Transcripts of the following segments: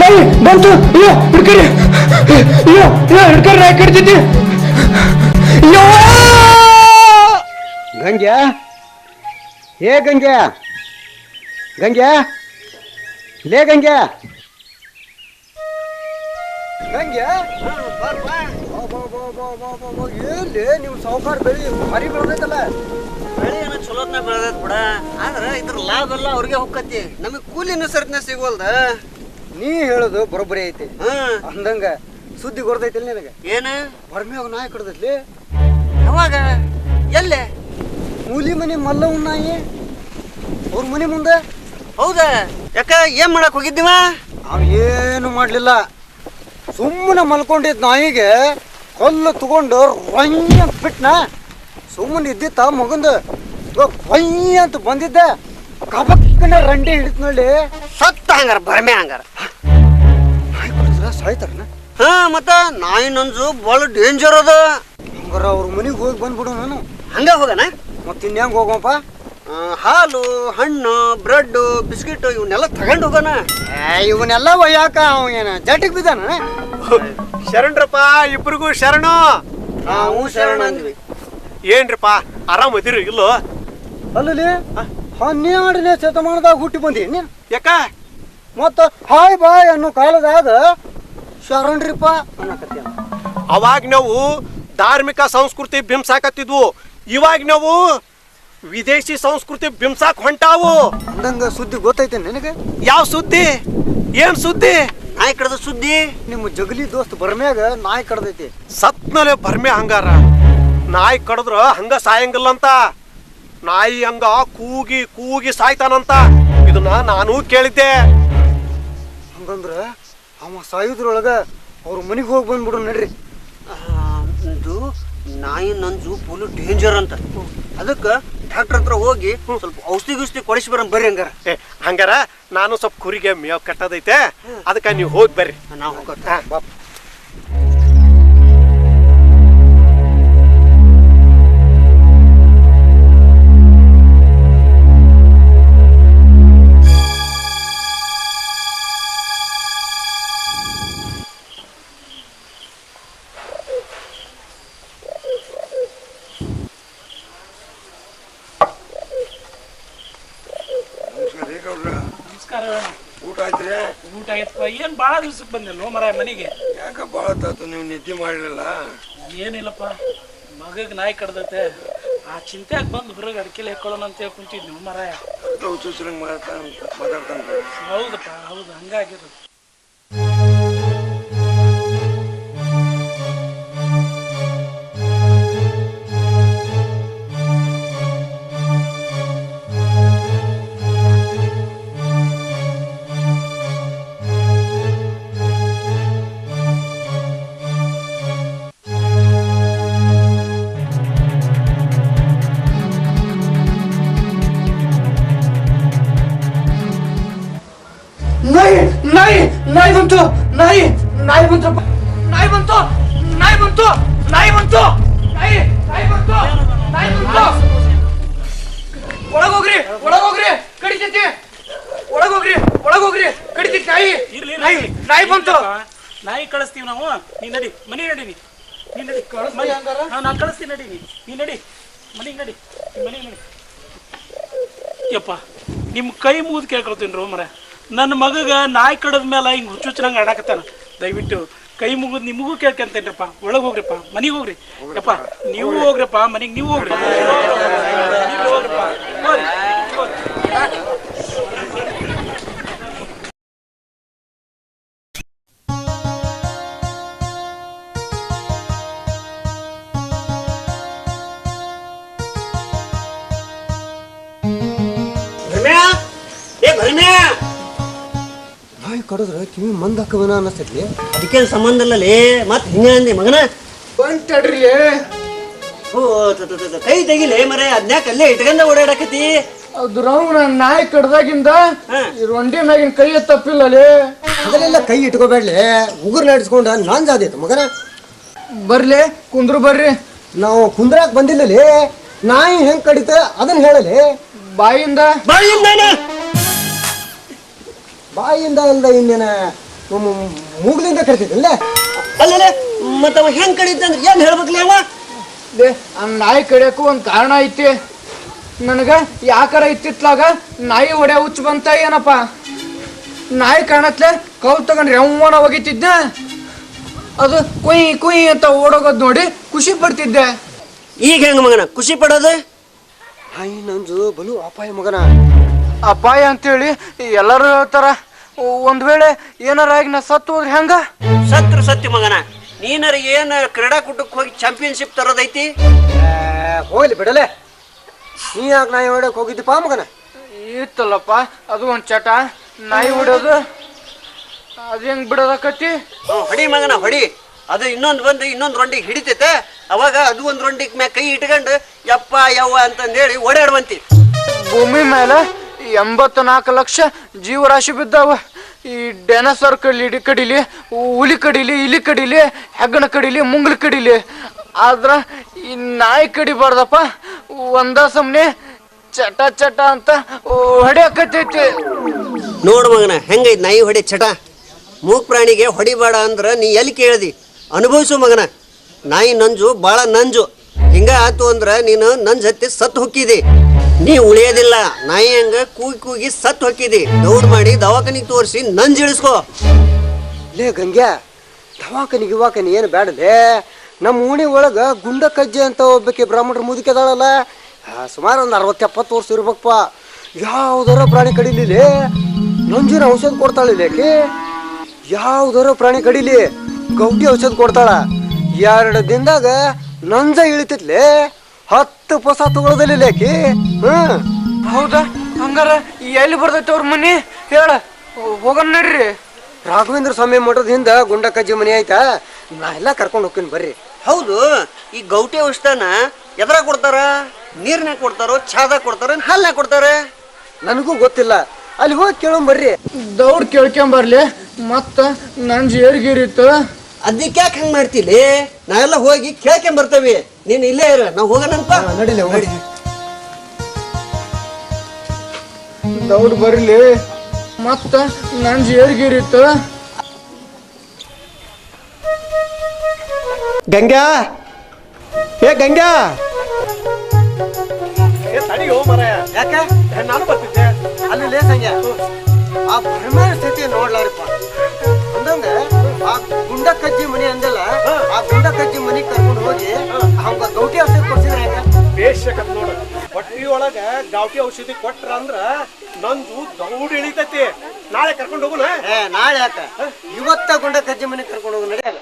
ನಾಯಿ ಬಂತು. ಅಯ್ಯೋ ಹಿಡ್ಕರಿ. ಅಯ್ಯೋ ಅಯ್ಯೋ ಹಿಡ್ಕರಿ ನಾಯಿ ಕಡ್ತೈತಿ ಅಯ್ಯೋ ಗಂಗ್ಯಾ? ಏ, ಗಂಗ್ಯಾ? ಗಂಗ್ಯಾ? ಲೇ, ಗಂಗ್ಯಾ? ಗಂಗ್ಯಾ? ಎಲ್ಲಿ ನೀವು ಸಾವುಕಾರ ಬೆಳಿ, ಮರಿ ಚಲೋತ್ನ ಬೆಳೆದೈತ್ ಬಿಡ. ಆದ್ರೆ ಇದ್ರ ಲಾಭ ಎಲ್ಲ ಅವ್ರಿಗೆ ಹೊಕ್ಕತಿ ನಮಗ್ ಕೂಲಿನ ಸರ್ತಿನ ಸಿಗೋಲ್ದ. ನೀ ಹೇಳೋದು ಬರೋಬ್ಬರಿ ಐತಿ. ಅಂದಂಗ ಸುದ್ದಿ ಗೊರ್ದೈತಿ ನಿನಗೆ? ಏನು? ಬರ್ಮ್ಯಾಗ ನಾಯಿ ಕಡ್ದೈತಿ ಯಾವಾಗ? ಎಲ್ಲೇ? ಮೂಲಿ ಮನೆ ಮಲ್ಲವ್ ನಾಯಿ? ಅವ್ರ ಮನೆ ಮುಂದೆ? ಹೌದಾ? ಯಾಕ ಏನ್ ಮಾಡಕ್ ಹೋಗಿದ್ದೀವ? ಅವ ಏನು ಮಾಡಲಿಲ್ಲ. ಸುಮ್ಮನೆ ಮಲ್ಕೊಂಡಿದ್ದ ನಾಯಿಗೆ ಕಲ್ಲು ತಗೊಂಡು ರೊಯ್ಯ ಬಿಟ್ನ ಸುಮ್ಮನೆ ಇದ್ದಿತ್ತ ಮಗಂದು. ರೊಯ್ಯ ಅಂತ ಬಂದಿದ್ದ. ಕಬಕ್ಕನ ರಂಡಿ ಹಿಡಿತ್ ನೋಡಿ ಸತ್ತ ಹಂಗಾರ ಬರ್ಮೆ ಹಂಗಾರ. ಸಾಯ್ತಾರನ ಹಾ ಮತ್ತ ನಾಯಿ ನಂಜು ಬಹಳ ಡೇಂಜರ್ ಅದ. ಹಂಗಾರ ಅವ್ರ ಮನೆಗೆ ಹೋಗಿ ಬಂದ್ಬಿಡು ನಾನು. ಹಂಗ ಹೋಗಣ ಮತ್ತೆ ಇನ್ಯಾಂಗ ಹೋಗೋಪ್ಪ ಹಾಲು ಹಣ್ಣು ಬ್ರೆಡ್ ಬಿಸ್ಕಿಟ್ ಇವನ್ನೆಲ್ಲ ತಗೊಂಡ್ ಹೋಗೋಣ ಇವನ್ನೆಲ್ಲ ಒಯ್ಯಾಕ ಅವ ಏನ ಜಟಿಗೆ ಬಿದ್ದಾನ? ಶರಣ್ರಪ್ಪ ಇಬ್ರಿಗೂ ಶರಣು. ನಾವು ಶರಣ ಅಂದ್ವಿ. ಏನ್ರಪ್ಪ ಆರಾಮದಿರಿ ಇಲ್ಲೋ? ಅಲ್ಲಲ್ಲಿ ಹನ್ನೆರಡನೇ ಶತಮಾನದಾಗ ಹುಟ್ಟಿ ಬಂದಿ ನೀನು? ಯಾಕ? ಮತ್ತ ಹಾಯ್ ಬಾಯ್ ಅನ್ನೋ ಕಾಲದಾಗ ಶರಣ್ರಿಪ್ಪ ಅವಾಗ ನಾವು ಧಾರ್ಮಿಕ ಸಂಸ್ಕೃತಿ ಬಿಂಸಾಕತ್ತಿದ್ವು ಇವಾಗ ನಾವು ವಿದೇಶಿ ಸಂಸ್ಕೃತಿ ಬಿಂಸಾಕ್ ಹೊಂಟಾವು. ಅಂದಂಗ ಸುದ್ದಿ ಗೊತ್ತೈತೆ ನಿನಗೆ? ಯಾವ ಸುದ್ದಿ? ಏನ್ ಸುದ್ದಿ? ನಾಯಿ ಕಡದ ಸುದ್ದಿ? ನಿಮ್ಮ ಜಗಲಿ ದೋಸ್ತ್ ಬರ್ಮ್ಯಾಗ ನಾಯಿ ಕಡ್ದೈತಿ. ಸತ್ನಲೆ ಬರ್ಮೆ ಹಂಗಾರ. ನಾಯಿ ಕಡದ್ರ ಹಂಗ ಸಾಯಂಗಿಲ್ಲಂತ. ನಾಯಿ ಹಂಗ ಕೂಗಿ ಕೂಗಿ ಸಾಯ್ತಾನಂತ. ಇದನ್ನ ನಾನು ಕೇಳಿದ್ದೆ. ಹಂಗಂದ್ರ ಅವ ಸಾಯುದ್ರೊಳಗ ಅವ್ರ ಮನೆಗೆ ಹೋಗಿ ಬಂದ್ಬಿಡು ನಡ್ರಿ. ಇದು ನಾಯಿ ನಂಜು ಫುಲ್ ಡೇಂಜರ್ ಅಂತ. ಅದಕ್ಕೆ ಡಾಕ್ಟರ್ ಹತ್ರ ಹೋಗಿ ಸ್ವಲ್ಪ ಔಷಧಿ ಗಿಷ್ಧಿ ಕೊಡಿಸಿ ಬರೋಣ ಬರ್ರಿ ಹಂಗಾರ. ಏ, ಹಂಗಾರ ನಾನು ಸ್ವಲ್ಪ ಕುರಿಗೆ ಮೇವ್ ಕಟ್ಟದೈತೆ. ಅದಕ್ಕೆ ನೀವು ಹೋಗಿ ಬರ್ರಿ. ನಾವು ಹೋಗೋಣ ಆಯ್ತಪ್ಪ ಏನ್ ಬಹಳ ದಿವ್ಸಕ್ಕೆ ಬಂದಿಲ್ಲ ಮರ ಮನೆಗೆ? ಯಾಕ ಭಾಳ ತಾತು ನೀವು ನಿದ್ದೆ ಮಾಡಲಿಲ್ಲ? ಏನಿಲ್ಲಪ್ಪ. ಮಗಗ್ ನಾಯಿ ಕಡ್ದತೆ. ಆ ಚಿಂತ್ಯಾಗ ಬಂದು ಹೊರಗೆ ಅಡಿಕೆಲಿ ಹಾಕೊಳ್ಳೋಣ ಅಂತ ಹೇಳಿ ಕುಂತಿದ್ವಿ ಮರ ಹುಚ್ಚುಸ್ರಂಗ್ ಮಾತಾಡ್ತಾನ ಮಾತಾಡ್ತಾನ್ರಿ ಹೌದಪ್ಪ ಹೌದು ಹಂಗಾಗಿರೋದು. ನಾಯಿ ಬಂತು ನಾಯಿ ಬಂತು ನಾಯಿ ಬಂತು. ನಾಯಿ ನಾಯಿ ಬಂತು ನಾಯಿ ಬಂತು. ಒಳಗೋಗ್ರಿ ಒಳಗೋಗ್ರಿ ಕಡಿತೈತಿ ಒಳಗೋಗ್ರಿ ಒಳಗೋಗ್ರಿ ಕಡಿತೈತಿ ನಾಯಿ ಇರ್ಲಿ ನಾಯಿ ನಾಯಿ ಬಂತು. ನಾಯಿ ಕಳಿಸ್ತೀವಿ ನಾವು. ನೀ ನಡಿ ಮನೆ ನಡಿ ನೀ ನಡಿ. ಮನೆ ಹಂಗಾರ? ನಾನು ನಾನ್ ಕಳಿಸ್ತೀನಿ ನಡಿ. ನೀ ನಡಿ. ಮನೆಗೆ ನಡಿ. ಮನೆಗೆ ನಡಿ. ಯಪ್ಪ ನಿಮ್ಮ ಕೈ ಮುಗಿದು ಕೇಳ್ಕೊಳ್ತೀನಿ ರೋಮರೆ ಮರ. ನನ್ನ ಮಗಗ ನಾಯಿ ಕಡದ ಮೇಲೆ ಹಿಂಗೆ ಹುಚ್ಚುಚ್ಚರಂಗೆ ಆಡಾಕತ್ತಾನ. ದಯವಿಟ್ಟು ಕೈ ಮುಗಿದು ನಿಮಗೂ ಕೇಳ್ಕೊಂತೇನ್ರಪ್ಪ. ಒಳಗೆ ಹೋಗ್ರಿಪ್ಪ. ಮನೆಗೆ ಹೋಗ್ರಿ. ಯಪ್ಪ ನೀವು ಹೋಗ್ರಪ್ಪ. ಮನೆಗೆ ನೀವು ಹೋಗ್ರಿ. ನಾಯಿ ಕಡಿದ್ರೆ ಕಿವಿ ಮಂದ್ ಹಾಕವನ ಅನ್ನಿಸ್ತೈತಿ. ಅದಕ್ಕೇನು ಸಂಬಂಧ ಇಲ್ಲ ಲೇ ಮತ್ತೆ ಹಿಂಗೆ ಅಂದೆ ಮಗನ? ಬಂತಡ್ರಿ ಓ ತ, ತ, ತ, ತ, ಕೈ ತೆಗಿಲೇ ಮರೆ ಅದ್ನ್ಯಾಕ ಅಲ್ಲೇ ಇಟ್ಕೊಂಡ ಓಡಾಡಕತಿ ಅದು ರಾವ್ ನಾಯಿ ಕಡ್ದಾಗಿಂದ. ಈ ರೊಂಡಿ ಮ್ಯಾಗಿನ ಕೈ ತಪ್ಪಿಲ್ಲ ಲೇ. ಅದನ್ನೆಲ್ಲ ಕೈ ಇಟ್ಕೋಬೇಡ್ಲೆ ಉಗುರ್ ನಡೆಸ್ಕೊಂಡ ನಾನ್ ಜಾದೈತೆ ಮಗನ. ಬರ್ಲಿ ಕುಂದ್ರು ಬರ್ರಿ. ನಾವು ಕುಂದ್ರಾಕ್ ಬಂದಿಲ್ಲಲೇ ನಾಯಿ ಹೆಂಗ್ ಕಡಿತ ಅದನ್ನ ಹೇಳಲಿ. ಬಾಯಿಂದ ಬಾಯಿಂದ ಬಾಯಿಂದ ಅಲ್ದ ಇನ್ನೇನ ಮೂಗ್ಲಿಂದ ಕರಿತಿದ್ದಿಲ್ಲ ಅಲ್ಲ ಮತ್ತವ ಹೆಂಗ್ ಕಡಿತಂದ್ರೆ ಏನ್ ಹೇಳ್ಬೇಕಲ್ಲ ಅವ ಲೇ ಆ ನಾಯಿ ಕಡಿಯಕ್ಕೂ ಒಂದು ಕಾರಣ ಐತಿ. ನನಗ ಯಾಕಾರ ಇತ್ತಿತ್ಲಾಗ ನಾಯಿ ಒಡೆ ಹುಚ್ಚ ಬಂತ ಏನಪ್ಪ? ನಾಯಿ ಕಾಣತ್ಲೆ ಕೌ ತಗೊಂಡ್ರೆ ಯವ್ವನ ಒಗಿತಿದ್ದ. ಅದು ಕುಯ್ ಕುಯ್ ಅಂತ ಓಡೋಗೋದ್ ನೋಡಿ ಖುಷಿ ಪಡ್ತಿದ್ದೆ. ಈಗ ಹೆಂಗ ಮಗನ? ಖುಷಿ ಪಡೋದು? ಹಾಯ್ ನಂದು ಬಲು ಅಪಾಯ ಮಗನ. ಅಪಾಯ ಅಂತೇಳಿ ಎಲ್ಲರೂ ಹೇಳ್ತಾರ. ಒಂದ್ ವೇಳೆ ಏನಾರ ಆಗಿ ನಾ ಸತ್ತು ಹೋದ್ರೆ ಹೆಂಗ? ಸತ್ರ ಸತ್ಯ ಮಗನ ನೀನರ ಏನ್ ಕ್ರೀಡಾಕೂಟಕ್ಕೆ ಹೋಗಿ ಚಾಂಪಿಯನ್ಶಿಪ್ ತರೋದೈತಿ? ಹೋಗ್ಲಿ ಬಿಡಲೆ. ನೀ ಯಾಕೆ ನಾಯಿ ಹೊಡಕ್ ಹೋಗಿದ್ದಪ್ಪ ಮಗನ? ಇತ್ತಲ್ಲಪ್ಪ ಅದು ಒಂದ್ ಚಟ. ನಾಯಿ ಹೊಡೋದು ಅದ್ ಹೆಂಗ್ ಬಿಡೋದಕ್ಕತಿ ಹ್ಮ್, ಹೊಡಿ ಮಗನ ಹೊಡಿ. ಅದು ಇನ್ನೊಂದು ಬಂದು ಇನ್ನೊಂದು ರೊಂಡಿಗೆ ಹಿಡಿತೈತೆ. ಅವಾಗ ಅದು ಒಂದು ರೊಂಡಿಗೆ ಮ್ಯಾಗ ಕೈ ಇಟ್ಕೊಂಡು ಯಪ್ಪ ಯವ್ವ ಅಂತಂದೇಳಿ ಓಡಾಡುವಂತಿ. ಭೂಮಿ ಮೇಲೆ ಎಂಬತ್ತು ನಾಲ್ಕು ಲಕ್ಷ ಜೀವರಾಶಿ ಬಿದ್ದಾವ. ಈ ಡೆನಸರ್ ಕಡಿಲಿ ಕಡಿಲಿ, ಹುಲಿ ಕಡಿಲಿ, ಇಲಿ ಕಡಿಲಿ, ಹೆಗ್ಗಣ ಕಡಿಲಿ, ಮುಂಗ್ಲ ಕಡಿಲಿ. ಆದ್ರ ಈ ನಾಯಿ ಕಡಿಬಾರ್ದಪ್ಪ. ಒಂದ ಸಮನೆ ಚಟ ಚಟ ಅಂತ ಹೊಡೆಯಕತ್ತೈತಿ. ನೋಡು ಮಗನ, ಹೆಂಗೈತ್ ನಾಯಿ ಹೊಡೆ ಚಟ? ಮೂಕ್ ಪ್ರಾಣಿಗೆ ಹೊಡಿಬೇಡ ಅಂದ್ರ ನೀ ಎಲ್ಲಿ ಕೇಳ್ದಿ? ಅನುಭವಿಸು ಮಗನ. ನಾಯಿ ನಂಜು ಭಾಳ ನಂಜು. ಹಿಂಗ ಆತು ಅಂದ್ರ ನೀನು ನಂಜ್ ಹತ್ತಿ ಸತ್ತು ಹೊಕ್ಕಿದಿ. ನೀ ಉಳಿಯೋದಿಲ್ಲ. ನಾಯಿ ಹಂಗ ಕೂಗಿ ಕೂಗಿ ಸತ್ ಹೊಕ್ಕಿದಿ. ದೌಡ್ ಮಾಡಿ ದವಾಖಾನಿಗೆ ತೋರಿಸಿ ನಂಜ್ ಇಳಿಸ್ಕೋ ಲೇ ಗಂಗ್ಯಾ ದವಾಖಾನಿ ಗಿವಾಖಾನಿ ಏನು ಬೇಡಲೇ ನಮ್ಮ ಓಣಿ ಒಳಗೆ ಗುಂಡ ಕಜ್ಜೆ ಅಂತ ಒಬ್ಬಕ್ಕೆ ಬ್ರಾಹ್ಮಣರು ಮುದುಕಿದಾಳಲ್ಲ ಸುಮಾರು ಒಂದು ಅರವತ್ತು ಎಪ್ಪತ್ತು ವರ್ಷ ಇರ್ಬೇಕಪ್ಪ. ಯಾವುದರ ಪ್ರಾಣಿ ಕಡಿಲಿಲಿ? ನಂಜಿನ ಔಷಧ ಕೊಡ್ತಾಳೆ ಆಕೆ. ಯಾವುದರ ಪ್ರಾಣಿ ಕಡಿಲಿ? ಗೌಟಿ ಔಷಧ ಕೊಡ್ತಾಳ. ಎರಡು ದಿನದಾಗ ನಂಜ ಇಳಿತೈತ್ಲೆ ಹತ್ತು ಪಸ ಆಕಿ ಹ್ಮ್ ಹೌದಾ? ಹಂಗಾರ ಎಲ್ಲಿ ಬರ್ತೈತೆ ಅವ್ರ ಮನಿ? ಹೇಳ. ಹೋಗೋಣ ನಡ್ರಿ. ರಾಘವೇಂದ್ರ ಸ್ವಾಮಿ ಮಠದ ಹಿಂದ ಗುಂಡ ಕಜ್ಜಿ ಮನೆ ಆಯ್ತಾ? ನಾ ಎಲ್ಲ ಕರ್ಕೊಂಡು ಹೋಗ್ತೀನಿ ಬರ್ರಿ. ಹೌದು ಈ ಗೌಟಿ ಔಷಧನ ಎದ್ರ ಕೊಡ್ತಾರ? ನೀರ್ನ ಕೊಡ್ತಾರೋ ಛಾದ ಕೊಡ್ತಾರ ಹಾಲ್ನ ಕೊಡ್ತಾರ? ನನಗೂ ಗೊತ್ತಿಲ್ಲ. ಅಲ್ಲಿ ಹೋಗಿ ಕೇಳೋಣ ಬರ್ರಿ. ದೌಡ್ ಕೇಳ್ಕೊಂಬರ್ಲಿ. ಮತ್ತ ನನ್ ಜೇರ್ಗಿರಿತ್ತು ಅದಕ್ಕೆ ಯಾಕೆ ಹಂಗ್ ಮಾಡ್ತಿಲಿ? ನಾವೆಲ್ಲ ಹೋಗಿ ಕೇಳ್ಕೊಂಡ್ ಬರ್ತೇವಿ. ನೀನು ಇಲ್ಲೇ ಇರ ನಾವು ಹೋಗೋಣಂತ. ನಡಿಲೆ ನಡಿ ದೌಡ್ ಬರ್ಲಿ. ಮತ್ತ ನನ್ ಜೇರ್ಗಿರಿತ್ತು ಗಂಗಾ ಏ ಗಂಗಾ ಏ ತಡಿಯೋ ಮರಾಯ. ಯಾಕ? ನಾನು ಬರ್ತಿದ್ದೆ. ಅಲ್ಲಿ ಲೇಸಂಗ್ಯ ಆ ಪರಿಮಾಣ ಸ್ಥಿತಿ ನೋಡ್ಲಾರಪ್ಪ. ಅಂದಂಗ ಆ ಗುಂಡ ಕಜ್ಜಿ ಮನೆ ಅಂದಲ್ಲ ಆ ಗುಂಡ ಕಜ್ಜಿ ಮನೆ ಕರ್ಕೊಂಡು ಹೋಗಿ ಅವಂಗ ಗೌಟಿ ಔಷಧಿ ಕೊಡ್ಸಿದ್ರೆ ಹೆಂಗ? ಬೇಷಕತ್ ನೋಡು. ಹೊಟ್ಟಿ ಒಳಗ ಗಾವಟಿ ಔಷಧಿ ಕೊಟ್ರ ಅಂದ್ರ ನಂದು ದೌಡ್ ಇಳಿತೈತಿ. ನಾಳೆ ಕರ್ಕೊಂಡು ಹೋಗುಣ ನಾಳೆ ಯಾಕ? ಇವತ್ತ ಗುಂಡ ಕಜ್ಜಿ ಮನೆ ಕರ್ಕೊಂಡು ಹೋಗು ನಡೆಯಲ್ಲ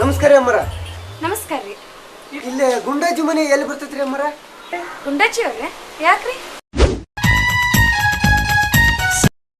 ನಮಸ್ಕಾರ ಅಮ್ಮರ. ನಮಸ್ಕಾರ ರೀ. ಇಲ್ಲಿ ಗುಂಡಾಜಿ ಮನೆ ಎಲ್ಲಿ ಬರ್ತೈತ್ರಿ ಅಮ್ಮರ? ಗುಂಡಾಜಿ ಅವ್ರೆ ಯಾಕ್ರಿ?